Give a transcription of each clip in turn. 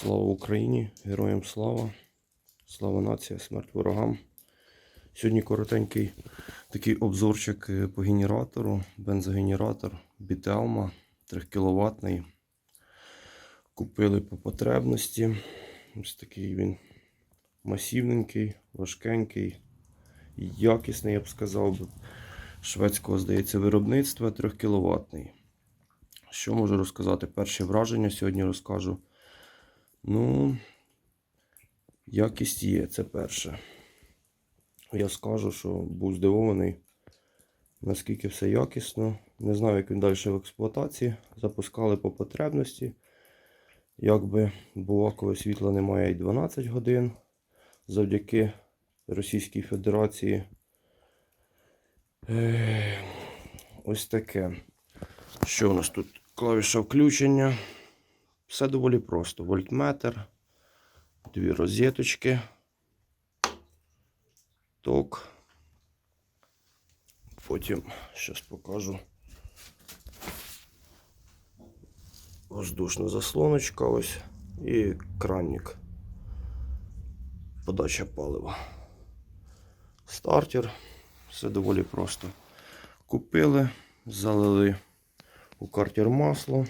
Слава Україні! Героям слава! Слава нація, смерть ворогам! Сьогодні коротенький такий обзорчик е, по генератору. Бензогенератор Бітелма 3 кВт. Купили по потребності. Ось такий він масивненький, важкенький, якісний, я б сказав. Шведського, здається, виробництва 3 кВт. Що можу розказати? Перші враження сьогодні розкажу. Ну, якість є, це перше. Я скажу, що був здивований, наскільки все якісно. Не знаю, як він далі в експлуатації. Запускали по потребності. Якби було, коли світла немає і 12 годин. Завдяки Російській Федерації. Ось таке. Що у нас тут? Клавіша включення. Все доволі просто. Вольтметр, дві розеточки, ток. Потім зараз покажу. Воздушна заслоночка ось і кранник. Подача палива. Стартер. Все доволі просто. Купили, залили у картер масло.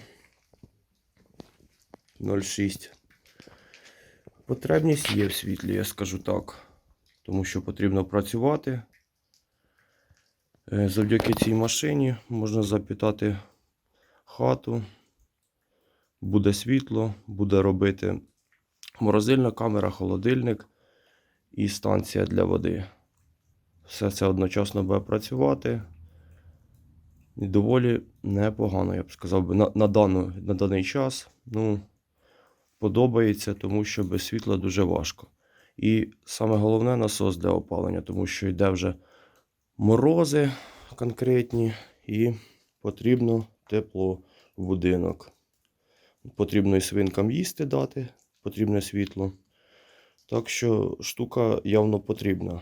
0,6. Потребність є в світлі, я скажу так. Тому що потрібно працювати. Е, Завдяки цій машині можна запітати хату. Буде світло, буде робити морозильна камера, холодильник і станція для води. Все це одночасно буде працювати. І доволі непогано, я б сказав на, на, дану, на даний час. Ну, подобається, тому що без світла дуже важко. І саме головне насос для опалення, тому що йде вже морози конкретні, і потрібно тепло в будинок. Потрібно і свинкам їсти дати, потрібне світло. Так що штука явно потрібна.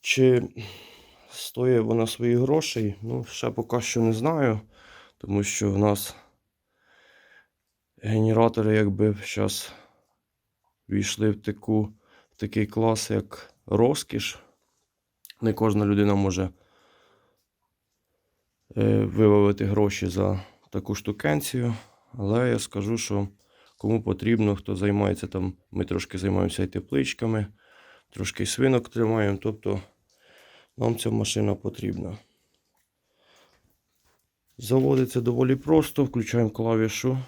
Чи стоїть вона своїх грошей? Ну, ще поки що не знаю, тому що в нас генератори якби зараз війшли в, таку, в такий клас, як розкіш. Не кожна людина може е, вивалити гроші за таку штукенцію. Але я скажу, що кому потрібно, хто займається там, ми трошки займаємося і тепличками, трошки свинок тримаємо, тобто нам ця машина потрібна. Заводиться доволі просто, включаємо клавішу.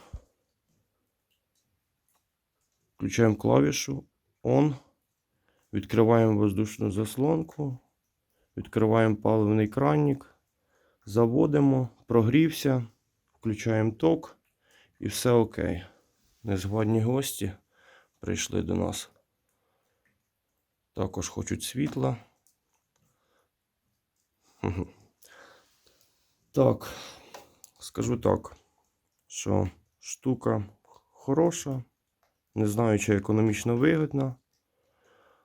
Включаємо клавішу On. Відкриваємо воздушну заслонку. Відкриваємо паливний кранник. Заводимо, прогрівся, включаємо ток і все окей. Незвані гості прийшли до нас. Також хочуть світла. Так, скажу так, що штука хороша. Не знаю, чи економічно вигідна.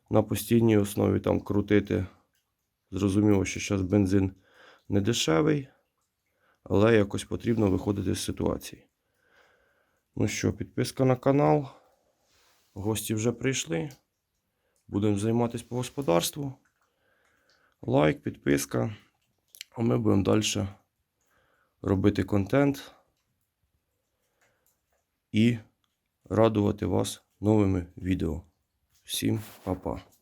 На постійній основі там крутити. Зрозуміло, що зараз бензин не дешевий, але якось потрібно виходити з ситуації. Ну що, підписка на канал. Гості вже прийшли. Будемо займатися по господарству. Лайк, підписка. А ми будемо далі робити контент і радувати вас новими відео. Всім па-па.